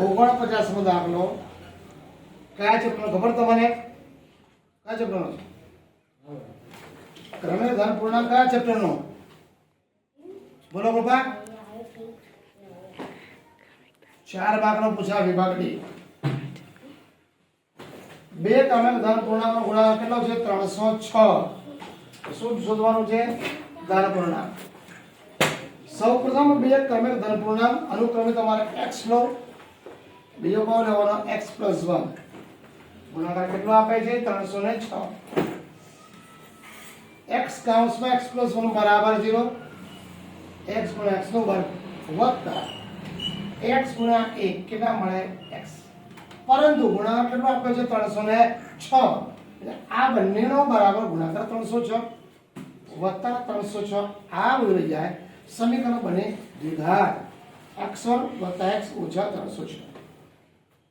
ઓગણપચાસમો દાખલો કયા ચેપ્ટરનો ખબર તમને કયા ચેપ્ટરનો છે ક્રમે ધન પૂર્ણ કયા ચેપ્ટરનો બોલો કૃપા ચાર માર્કનો પૂછા વિભાગ વિભાગની બે તમે ધન પૂર્ણાંકનો ગુણાકાર કેટલો છે ત્રણસો છ શું શોધવાનું છે ધન પૂર્ણાંક સૌ પ્રથમ બે તમે ધન પૂર્ણાંક અનુક્રમે તમારે એક્સ લો लिया गुणा वाला x + 1 गुणाकार कितना આપે છે 306 x * x + 1 = 0 x * x નો વર્ગ + x * 1 કેટલા મળે x પરંતુ ગુણાકાર કેટલો આપ્યો છે 306 આ બનેનો બરાબર ગુણાકાર 306 + 306 આ થઈ જાય સમીકરણ બને द्विઘાત x + x - 306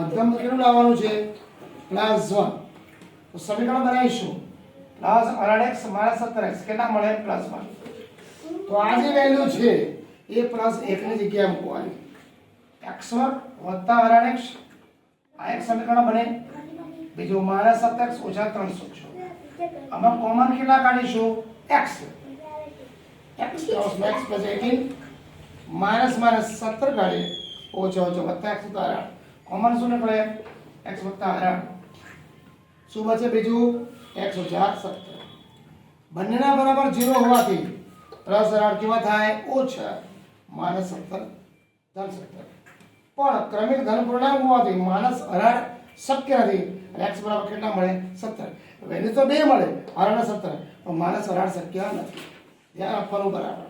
મધ્યમ કેટલું લાવવાનું છે પ્લસ વન તો સમીકરણ બનાવીશું પ્લસ અઢાર એક્સ માઇનસ સત્તર એક્સ કેટલા મળે પ્લસ વન તો આ જે વેલ્યુ છે એ પ્લસ એકની જગ્યાએ મૂકવાની એક્સ વર્ગ વત્તા અઢાર એક્સ આ એક સમીકરણ બને બીજું માઇનસ સત્તર એક્સ ઓછા ત્રણસો છ આમાં કોમન કેટલા કાઢીશું x x plus x plus eighteen minus minus સત્તર કાઢીએ ઓછા ઓછા વત્તા એકસો તો અઢાર કોમન શું નીકળે એક્સ વત્તા આર શું બચે બીજું એક્સ ઓછા સત્તર બંનેના બરાબર ઝીરો હોવાથી પ્લસ આર કેવા થાય ઓછા માઇનસ સત્તર ધન સત્તર પણ ક્રમિક ધન પૂર્ણાંક હોવાથી માઇનસ અઢાર શક્ય નથી એક્સ બરાબર કેટલા મળે સત્તર વેલ્યુ તો બે મળે અઢાર સત્તર પણ માઇનસ અઢાર શક્ય નથી ધ્યાન આપવાનું બરાબર